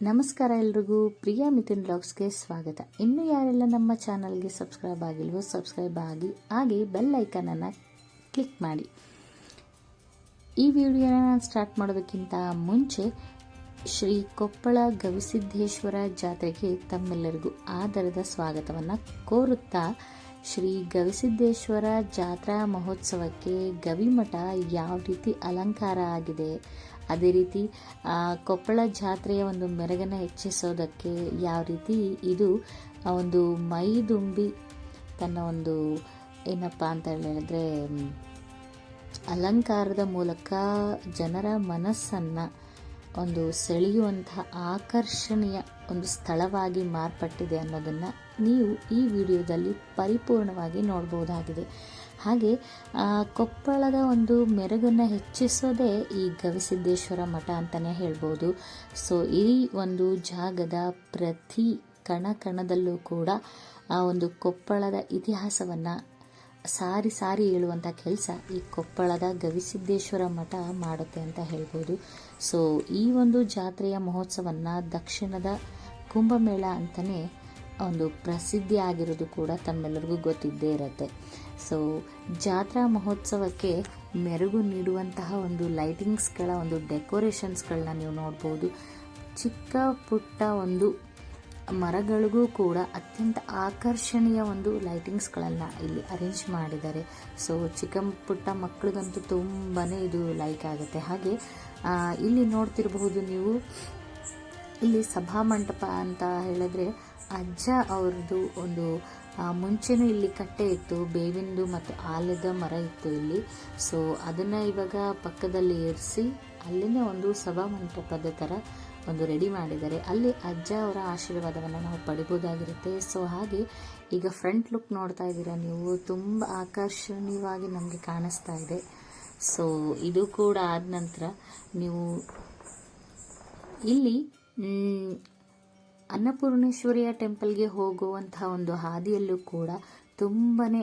ನಮಸ್ಕಾರ ಎಲ್ರಿಗೂ, ಪ್ರಿಯಾ ಮಿಥುನ್ ಬ್ಲಾಗ್ಸ್ಗೆ ಸ್ವಾಗತ. ಇನ್ನು ಯಾರೆಲ್ಲ ನಮ್ಮ ಚಾನಲ್ಗೆ ಸಬ್ಸ್ಕ್ರೈಬ್ ಆಗಿಲ್ವೋ, ಸಬ್ಸ್ಕ್ರೈಬ್ ಆಗಿ, ಹಾಗೆ ಬೆಲ್ ಐಕನನ್ನು ಕ್ಲಿಕ್ ಮಾಡಿ. ಈ ವಿಡಿಯೋನ ನಾನು ಸ್ಟಾರ್ಟ್ ಮಾಡೋದಕ್ಕಿಂತ ಮುಂಚೆ, ಶ್ರೀ ಕೊಪ್ಪಳ ಗವಿಸಿದ್ದೇಶ್ವರ ಜಾತ್ರೆಗೆ ತಮ್ಮೆಲ್ಲರಿಗೂ ಆದರದ ಸ್ವಾಗತವನ್ನು ಕೋರುತ್ತಾ, ಶ್ರೀ ಗವಿಸಿದ್ದೇಶ್ವರ ಜಾತ್ರಾ ಮಹೋತ್ಸವಕ್ಕೆ ಗವಿಮಠ ಯಾವ ರೀತಿ ಅಲಂಕಾರ ಆಗಿದೆ ಅದೇ ರೀತಿ ಕೊಪ್ಪಳ ಜಾತ್ರೆಯ ಒಂದು ಮೆರಗನ್ನು ಹೆಚ್ಚಿಸೋದಕ್ಕೆ ಯಾವ ರೀತಿ, ಇದು ಒಂದು ಮೈದುಂಬಿ ತನ್ನ ಒಂದು, ಏನಪ್ಪ ಅಂತ ಹೇಳಿದ್ರೆ ಅಲಂಕಾರದ ಮೂಲಕ ಜನರ ಮನಸ್ಸನ್ನು ಒಂದು ಸೆಳೆಯುವಂತಹ ಆಕರ್ಷಣೀಯ ಒಂದು ಸ್ಥಳವಾಗಿ ಮಾರ್ಪಟ್ಟಿದೆ ಅನ್ನೋದನ್ನು ನೀವು ಈ ವಿಡಿಯೋದಲ್ಲಿ ಪರಿಪೂರ್ಣವಾಗಿ ನೋಡ್ಬೋದಾಗಿದೆ. ಹಾಗೆ ಕೊಪ್ಪಳದ ಒಂದು ಮೆರುಗನ್ನು ಹೆಚ್ಚಿಸೋದೇ ಈ ಗವಿಸಿದ್ದೇಶ್ವರ ಮಠ ಅಂತಲೇ ಹೇಳ್ಬೋದು. ಸೊ, ಈ ಒಂದು ಜಾಗದ ಪ್ರತಿ ಕಣ ಕಣದಲ್ಲೂ ಕೂಡ ಆ ಒಂದು ಕೊಪ್ಪಳದ ಇತಿಹಾಸವನ್ನು ಸಾರಿ ಸಾರಿ ಹೇಳುವಂಥ ಕೆಲಸ ಈ ಕೊಪ್ಪಳದ ಗವಿಸಿದ್ದೇಶ್ವರ ಮಠ ಮಾಡುತ್ತೆ ಅಂತ ಹೇಳ್ಬೋದು. ಸೊ, ಈ ಒಂದು ಜಾತ್ರೆಯ ಮಹೋತ್ಸವವನ್ನು ದಕ್ಷಿಣದ ಕುಂಭಮೇಳ ಅಂತಲೇ ಒಂದು ಪ್ರಸಿದ್ಧಿ ಆಗಿರೋದು ಕೂಡ ತಮ್ಮೆಲ್ಲರಿಗೂ ಗೊತ್ತಿದ್ದೇ ಇರುತ್ತೆ. ಸೊ ಜಾತ್ರಾ ಮಹೋತ್ಸವಕ್ಕೆ ಮೆರುಗು ನೀಡುವಂತಹ ಒಂದು ಲೈಟಿಂಗ್ಸ್ಗಳ ಒಂದು ಡೆಕೋರೇಷನ್ಸ್ಗಳನ್ನ ನೀವು ನೋಡ್ಬೋದು. ಚಿಕ್ಕ ಪುಟ್ಟ ಒಂದು ಮರಗಳಿಗೂ ಕೂಡ ಅತ್ಯಂತ ಆಕರ್ಷಣೀಯ ಒಂದು ಲೈಟಿಂಗ್ಸ್ಗಳನ್ನು ಇಲ್ಲಿ ಅರೇಂಜ್ ಮಾಡಿದ್ದಾರೆ. ಸೊ ಚಿಕ್ಕ ಪುಟ್ಟ ಮಕ್ಕಳಿಗಂತೂ ತುಂಬಾ ಇದು ಲೈಕ್ ಆಗುತ್ತೆ. ಹಾಗೆ ಇಲ್ಲಿ ನೋಡ್ತಿರಬಹುದು ನೀವು, ಇಲ್ಲಿ ಸಭಾಮಂಟಪ ಅಂತ ಹೇಳಿದ್ರೆ ಅಜ್ಜ ಅವ್ರದ್ದು ಒಂದು ಮುಂಚೆನೂ ಇಲ್ಲಿ ಕಟ್ಟೆ ಇತ್ತು, ಬೇವಿಂದು ಮತ್ತು ಆಲದ ಮರ ಇತ್ತು ಇಲ್ಲಿ. ಸೊ ಅದನ್ನು ಇವಾಗ ಪಕ್ಕದಲ್ಲಿ ಇರಿಸಿ ಅಲ್ಲಿನೇ ಒಂದು ಸಭಾಮಂಟಪದ ಥರ ಒಂದು ರೆಡಿ ಮಾಡಿದ್ದಾರೆ. ಅಲ್ಲಿ ಅಜ್ಜ ಅವರ ಆಶೀರ್ವಾದವನ್ನು ನಾವು ಪಡಿಬೋದಾಗಿರುತ್ತೆ. ಸೊ ಹಾಗೆ ಈಗ ಫ್ರಂಟ್ ಲುಕ್ ನೋಡ್ತಾ ಇದ್ದೀರಾ ನೀವು, ತುಂಬ ಆಕರ್ಷಣೀಯವಾಗಿ ನಮಗೆ ಕಾಣಿಸ್ತಾ ಇದೆ. ಸೊ ಇದು ಕೂಡ ಆದ ನಂತರ ನೀವು ಇಲ್ಲಿ ಅನ್ನಪೂರ್ಣೇಶ್ವರಿಯ ಟೆಂಪಲ್ಗೆ ಹೋಗುವಂತಹ ಒಂದು ಹಾದಿಯಲ್ಲೂ ಕೂಡ ತುಂಬನೇ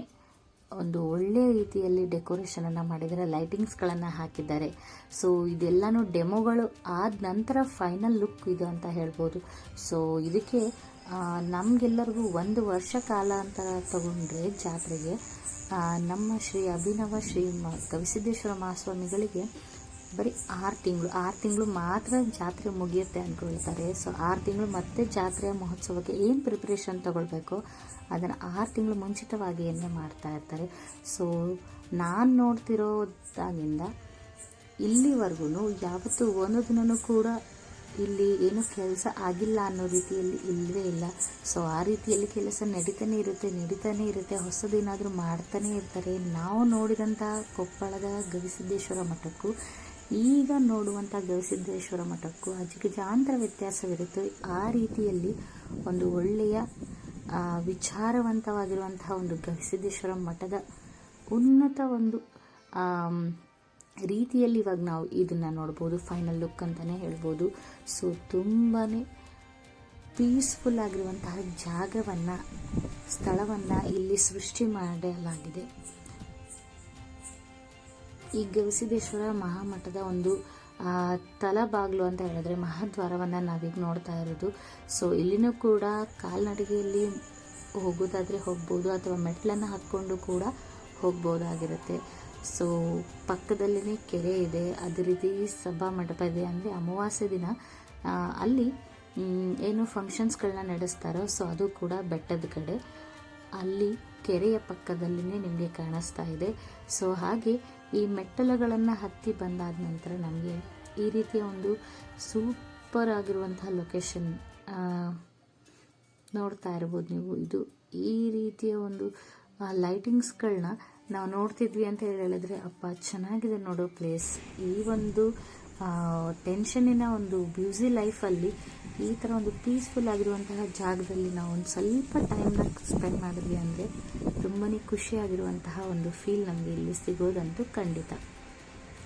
ಒಂದು ಒಳ್ಳೆಯ ರೀತಿಯಲ್ಲಿ ಡೆಕೋರೇಷನನ್ನು ಮಾಡಿದ್ದಾರೆ, ಲೈಟಿಂಗ್ಸ್ಗಳನ್ನು ಹಾಕಿದ್ದಾರೆ. ಸೊ, ಇದೆಲ್ಲನೂ ಡೆಮೋಗಳು ಆದ ನಂತರ ಫೈನಲ್ ಲುಕ್ ಇದು ಅಂತ ಹೇಳ್ಬೋದು. ಸೊ, ಇದಕ್ಕೆ ನಮಗೆಲ್ಲರಿಗೂ ಒಂದು ವರ್ಷ ಕಾಲ ಅಂತ ತಗೊಂಡ್ರೆ ಜಾತ್ರೆಗೆ ನಮ್ಮ ಶ್ರೀ ಅಭಿನವ ಶ್ರೀ ಮ ಗವಿಸಿದ್ದೇಶ್ವರ ಮಹಾಸ್ವಾಮಿಗಳಿಗೆ ಬರೀ ಆರು ತಿಂಗಳು ಆರು ತಿಂಗಳು ಮಾತ್ರ ಜಾತ್ರೆ ಮುಗಿಯುತ್ತೆ ಅಂದ್ಕೊಳ್ತಾರೆ. ಸೊ ಆರು ತಿಂಗಳು ಮತ್ತೆ ಜಾತ್ರೆಯ ಮಹೋತ್ಸವಕ್ಕೆ ಏನು ಪ್ರಿಪ್ರೇಷನ್ ತೊಗೊಳ್ಬೇಕು? ಅದನ್ನು ಆರು ತಿಂಗಳು ಮುಂಚಿತವಾಗಿಯೇ ಮಾಡ್ತಾ ಇರ್ತಾರೆ. ಸೊ ನಾನು ನೋಡ್ತಿರೋದಾಗಿಂದ ಇಲ್ಲಿವರೆಗೂ ಯಾವತ್ತೂ ಒಂದು ದಿನವೂ ಕೂಡ ಇಲ್ಲಿ ಏನು ಕೆಲಸ ಆಗಿಲ್ಲ ಅನ್ನೋ ರೀತಿಯಲ್ಲಿ ಇಲ್ಲವೇ ಇಲ್ಲ. ಸೊ ಆ ರೀತಿಯಲ್ಲಿ ಕೆಲಸ ನಡೀತಾನೆ ಇರುತ್ತೆ ನಡೀತಾನೆ ಇರುತ್ತೆ. ಹೊಸದೇನಾದರೂ ಮಾಡ್ತಾನೆ ಇರ್ತಾರೆ. ನಾವು ನೋಡಿದಂಥ ಕೊಪ್ಪಳದ ಗವಿಸಿದ್ದೇಶ್ವರ ಮಠಕ್ಕೂ ಈಗ ನೋಡುವಂಥ ಗವಿಸಿದ್ದೇಶ್ವರ ಮಠಕ್ಕೂ ಅಜಗಜಾಂತರ ವ್ಯತ್ಯಾಸವಿರುತ್ತೆ. ಆ ರೀತಿಯಲ್ಲಿ ಒಂದು ಒಳ್ಳೆಯ ವಿಚಾರವಂತವಾಗಿರುವಂತಹ ಒಂದು ಗವಿಸಿದ್ದೇಶ್ವರ ಮಠದ ಉನ್ನತ ಒಂದು ರೀತಿಯಲ್ಲಿ ಇವಾಗ ನಾವು ಇದನ್ನು ನೋಡ್ಬೋದು. ಫೈನಲ್ ಲುಕ್ ಅಂತಲೇ ಹೇಳ್ಬೋದು. ಸೊ ತುಂಬಾ ಪೀಸ್ಫುಲ್ ಆಗಿರುವಂತಹ ಜಾಗವನ್ನು, ಸ್ಥಳವನ್ನು ಇಲ್ಲಿ ಸೃಷ್ಟಿ ಮಾಡಲಾಗಿದೆ. ಈ ಗವಿಸಿದ್ದೇಶ್ವರ ಮಹಾಮಠದ ಒಂದು ತಲಬಾಗ್ಲು ಅಂತ ಹೇಳಿದ್ರೆ ಮಹಾದ್ವಾರವನ್ನು ನಾವೀಗ ನೋಡ್ತಾ ಇರೋದು. ಸೊ ಇಲ್ಲಿನೂ ಕೂಡ ಕಾಲ್ನಡಿಗೆಯಲ್ಲಿ ಹೋಗೋದಾದರೆ ಹೋಗ್ಬೋದು, ಅಥವಾ ಮೆಟ್ಲನ್ನು ಹತ್ಕೊಂಡು ಕೂಡ ಹೋಗ್ಬೋದಾಗಿರುತ್ತೆ. ಸೊ ಪಕ್ಕದಲ್ಲೇ ಕೆರೆ ಇದೆ. ಅದೇ ರೀತಿ ಸಭಾ ಮಂಟಪ ಇದೆ. ಅಂದರೆ ಅಮಾವಾಸ್ಯೆ ದಿನ ಅಲ್ಲಿ ಏನು ಫಂಕ್ಷನ್ಸ್ಗಳನ್ನ ನಡೆಸ್ತಾರೋ ಸೊ ಅದು ಕೂಡ ಬೆಟ್ಟದ ಕಡೆ. ಅಲ್ಲಿ ಕೆರೆಯ ಪಕ್ಕದಲ್ಲಿನೇ ನಿಮಗೆ ಕಾಣಿಸ್ತಾ ಇದೆ. ಸೊ ಹಾಗೆ ಈ ಮೆಟ್ಟಲುಗಳನ್ನು ಹತ್ತಿ ಬಂದಾದ ನಂತರ ನಮಗೆ ಈ ರೀತಿಯ ಒಂದು ಸೂಪರ್ ಆಗಿರುವಂತಹ ಲೊಕೇಶನ್ ನೋಡ್ತಾ ಇರ್ಬೋದು ನೀವು. ಇದು ಈ ರೀತಿಯ ಒಂದು ಲೈಟಿಂಗ್ಸ್ಗಳನ್ನ ನಾವು ನೋಡ್ತಿದ್ವಿ ಅಂತ ಹೇಳಿದ್ರೆ, ಅಪ್ಪ ಚೆನ್ನಾಗಿದೆ ನೋಡೋ ಪ್ಲೇಸ್ ಈ ಒಂದು ಟೆನ್ಷನ್ನಿನ ಒಂದು ಬ್ಯೂಸಿ ಲೈಫಲ್ಲಿ ಈ ಥರ ಒಂದು ಪೀಸ್ಫುಲ್ ಆಗಿರುವಂತಹ ಜಾಗದಲ್ಲಿ ನಾವು ಒಂದು ಸ್ವಲ್ಪ ಟೈಮ್ನ ಸ್ಪೆಂಡ್ ಮಾಡಿದ್ವಿ ಅಂದರೆ ತುಂಬಾ ಖುಷಿಯಾಗಿರುವಂತಹ ಒಂದು ಫೀಲ್ ನಮಗೆ ಇಲ್ಲಿ ಸಿಗೋದಂತೂ ಖಂಡಿತ.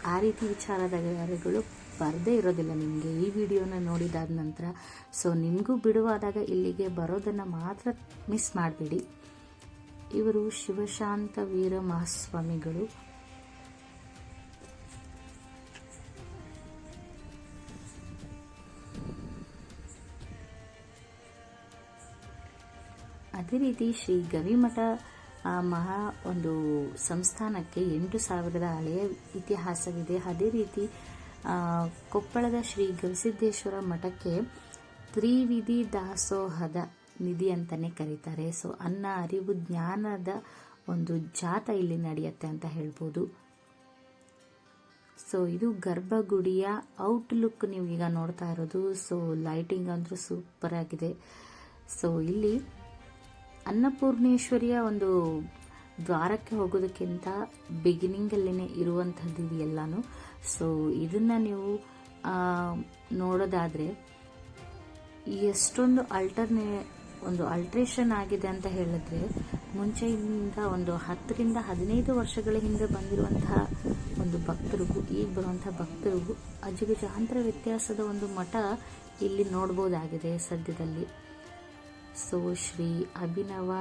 ಆ ರೀತಿ ವಿಚಾರಧಾರೆಗಳು ಬರದೇ ಇರೋದಿಲ್ಲ ನಿಮಗೆ. ಈ ವಿಡಿಯೋನ ನೋಡಿದಾದ ನಂತರ ಸೊ ನಿಮಗೂ ಬಿಡುವಾದಾಗ ಇಲ್ಲಿಗೆ ಬರೋದನ್ನು ಮಾತ್ರ ಮಿಸ್ ಮಾಡಬೇಡಿ. ಇವರು ಶಿವಶಾಂತ ವೀರ ಮಹಾಸ್ವಾಮಿಗಳು ಅದೇ ರೀತಿ ಶ್ರೀ ಗವಿಮಠ ಮಹಾ ಒಂದು ಸಂಸ್ಥಾನಕ್ಕೆ ಎಂಟು ಸಾವಿರದ ಹಳೆಯ ಇತಿಹಾಸವಿದೆ. ಅದೇ ರೀತಿ ಕೊಪ್ಪಳದ ಶ್ರೀ ಗವಿಸಿದ್ದೇಶ್ವರ ಮಠಕ್ಕೆ ತ್ರಿವಿಧಿ ದಾಸೋಹದ ನಿಧಿ ಅಂತಲೇ ಕರೀತಾರೆ. ಸೊ, ಅನ್ನ, ಅರಿವು, ಜ್ಞಾನದ ಒಂದು ಜಾತ ಇಲ್ಲಿ ನಡೆಯುತ್ತೆ ಅಂತ ಹೇಳ್ಬೋದು. ಸೊ, ಇದು ಗರ್ಭಗುಡಿಯ ಔಟ್ಲುಕ್ ನೀವು ಈಗ ನೋಡ್ತಾ ಇರೋದು. ಸೊ, ಲೈಟಿಂಗ್ ಅಂದರೂ ಸೂಪರ್ ಆಗಿದೆ ಸೊ, ಇಲ್ಲಿ ಅನ್ನಪೂರ್ಣೇಶ್ವರಿಯ ಒಂದು ದ್ವಾರಕ್ಕೆ ಹೋಗೋದಕ್ಕಿಂತ ಬಿಗಿನಿಂಗಲ್ಲೇ ಇರುವಂಥದ್ದು ಇದು ಎಲ್ಲನೂ. ಸೊ ಇದನ್ನು ನೀವು ನೋಡೋದಾದರೆ, ಎಷ್ಟೊಂದು ಅಲ್ಟರ್ನೇ ಒಂದು ಅಲ್ಟ್ರೇಷನ್ ಆಗಿದೆ ಅಂತ ಹೇಳಿದ್ರೆ ಮುಂಚೆಯಿಂದ ಒಂದು ಹತ್ತರಿಂದ ಹದಿನೈದು ವರ್ಷಗಳ ಹಿಂದೆ ಬಂದಿರುವಂತಹ ಒಂದು ಭಕ್ತರಿಗೂ, ಈಗ ಬರುವಂಥ ಭಕ್ತರಿಗೂ ಅಜಗಜಾಂತರ ವ್ಯತ್ಯಾಸದ ಒಂದು ಮಠ ಇಲ್ಲಿ ನೋಡ್ಬೋದಾಗಿದೆ ಸದ್ಯದಲ್ಲಿ. ಸೊ ಶ್ರೀ ಅಭಿನವ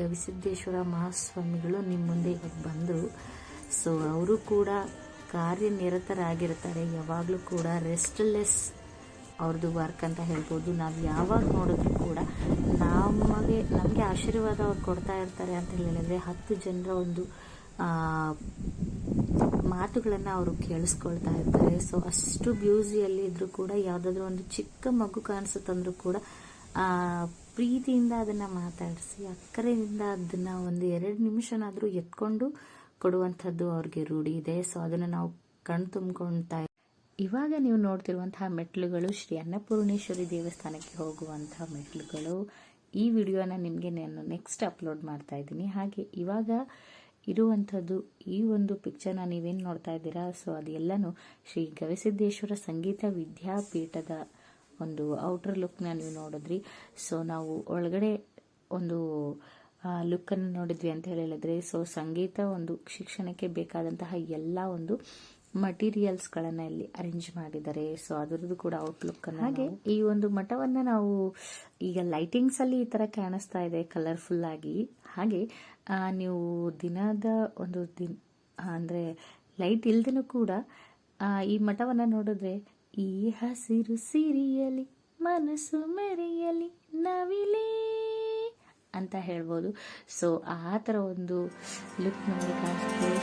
ಗವಿಸಿದ್ದೇಶ್ವರ ಮಹಾಸ್ವಾಮಿಗಳು ನಿಮ್ಮ ಮುಂದೆ ಇವಾಗ ಬಂದರು ಸೊ ಅವರು ಕೂಡ ಕಾರ್ಯನಿರತರಾಗಿರ್ತಾರೆ. ಯಾವಾಗಲೂ ಕೂಡ ರೆಸ್ಟ್ಲೆಸ್ ಅವ್ರದ್ದು ವರ್ಕ್ ಅಂತ ಹೇಳ್ಬೋದು. ನಾವು ಯಾವಾಗ ನೋಡಿದ್ರು ಕೂಡ ನಮಗೆ ನಮಗೆ ಆಶೀರ್ವಾದ ಅವ್ರು ಕೊಡ್ತಾ ಇರ್ತಾರೆ ಅಂತ ಹೇಳಿದ್ರೆ ಹತ್ತು ಜನರ ಒಂದು ಮಾತುಗಳನ್ನು ಅವರು ಕೇಳಿಸ್ಕೊಳ್ತಾ ಇರ್ತಾರೆ. ಸೊ ಅಷ್ಟು ಬ್ಯೂಸಿಯಲ್ಲಿ ಇದ್ದರೂ ಕೂಡ ಯಾವುದಾದ್ರೂ ಒಂದು ಚಿಕ್ಕ ಮಗು ಕಾಣಿಸುತ್ತಂದ್ರೂ ಕೂಡ ಪ್ರೀತಿಯಿಂದ ಅದನ್ನು ಮಾತಾಡಿಸಿ, ಅಕ್ಕರೆಯಿಂದ ಅದನ್ನು ಒಂದು ಎರಡು ನಿಮಿಷನಾದರೂ ಎತ್ಕೊಂಡು ಕೊಡುವಂಥದ್ದು ಅವ್ರಿಗೆ ರೂಢಿ ಇದೆ. ಸೊ ಅದನ್ನು ನಾವು ಕಣ್ ಇವಾಗ ನೀವು ನೋಡ್ತಿರುವಂತಹ ಮೆಟ್ಲುಗಳು ಶ್ರೀ ಅನ್ನಪೂರ್ಣೇಶ್ವರಿ ದೇವಸ್ಥಾನಕ್ಕೆ ಹೋಗುವಂತಹ ಮೆಟ್ಲುಗಳು ಈ ವಿಡಿಯೋನ ನಿಮಗೆ ನಾನು ನೆಕ್ಸ್ಟ್ ಅಪ್ಲೋಡ್ ಮಾಡ್ತಾ ಇದ್ದೀನಿ. ಹಾಗೆ ಇವಾಗ ಇರುವಂಥದ್ದು ಈ ಒಂದು ಪಿಕ್ಚರ್ನ ನೀವೇನು ನೋಡ್ತಾ ಇದ್ದೀರಾ? ಸೊ ಅದೆಲ್ಲನೂ ಶ್ರೀ ಗವಿಸಿದ್ದೇಶ್ವರ ಸಂಗೀತ ವಿದ್ಯಾಪೀಠದ ಒಂದು ಔಟರ್ ಲುಕ್ನ ನೀವು ನೋಡಿದ್ರಿ. ಸೊ ನಾವು ಒಳಗಡೆ ಒಂದು ಲುಕ್ಕನ್ನು ನೋಡಿದ್ವಿ ಅಂತ ಹೇಳಿದ್ರೆ ಸೊ ಸಂಗೀತ ಒಂದು ಶಿಕ್ಷಣಕ್ಕೆ ಬೇಕಾದಂತಹ ಎಲ್ಲ ಒಂದು ಮಟೀರಿಯಲ್ಸ್ಗಳನ್ನು ಇಲ್ಲಿ ಅರೇಂಜ್ ಮಾಡಿದ್ದಾರೆ. ಸೊ ಅದರದ್ದು ಕೂಡ ಔಟ್ಲುಕ್ ಹಾಗೆ ಈ ಒಂದು ಮಠವನ್ನು ನಾವು ಈಗ ಲೈಟಿಂಗ್ಸ್ ಅಲ್ಲಿ ಈ ತರ ಕಾಣಿಸ್ತಾ ಇದೆ ಕಲರ್ಫುಲ್ ಆಗಿ. ಹಾಗೆ ನೀವು ದಿನದ ಒಂದು ದಿನ ಅಂದ್ರೆ ಲೈಟ್ ಇಲ್ದೇನೂ ಕೂಡ ಈ ಮಠವನ್ನು ನೋಡಿದ್ರೆ ಈ ಹಸಿರು ಸಿರಿಯಲಿ, ಮನಸ್ಸು ಮೆರೆಯಲಿ, ನವಿಲೇ ಅಂತ ಹೇಳ್ಬೋದು. ಸೊ ಆ ಥರ ಒಂದು ಲುಕ್ ನಮಗೆ ಕಾಣಿಸುತ್ತೆ.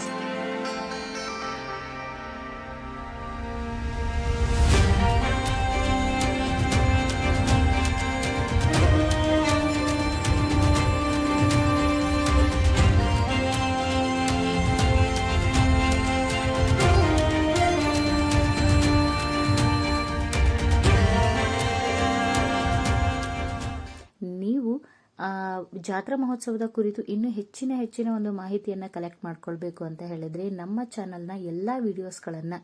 ಜಾತ್ರಾ ಮಹೋತ್ಸವದ ಕುರಿತು ಇನ್ನೂ ಹೆಚ್ಚಿನ ಹೆಚ್ಚಿನ ಒಂದು ಮಾಹಿತಿಯನ್ನು ಕಲೆಕ್ಟ್ ಮಾಡ್ಕೊಳ್ಬೇಕು ಅಂತ ಹೇಳಿದ್ರೆ ನಮ್ಮ ಚಾನಲ್ನ ಎಲ್ಲ ವಿಡಿಯೋಸ್ಗಳನ್ನು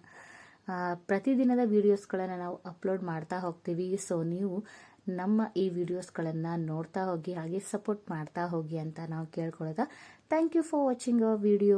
ಪ್ರತಿದಿನದ ವಿಡಿಯೋಸ್ಗಳನ್ನು ನಾವು ಅಪ್ಲೋಡ್ ಮಾಡ್ತಾ ಹೋಗ್ತೀವಿ. ಸೊ ನೀವು ನಮ್ಮ ಈ ವಿಡಿಯೋಸ್ಗಳನ್ನು ನೋಡ್ತಾ ಹೋಗಿ, ಹಾಗೆ ಸಪೋರ್ಟ್ ಮಾಡ್ತಾ ಹೋಗಿ ಅಂತ ನಾವು ಕೇಳ್ಕೊಳ್ಳೋದ? Thank you for watching our video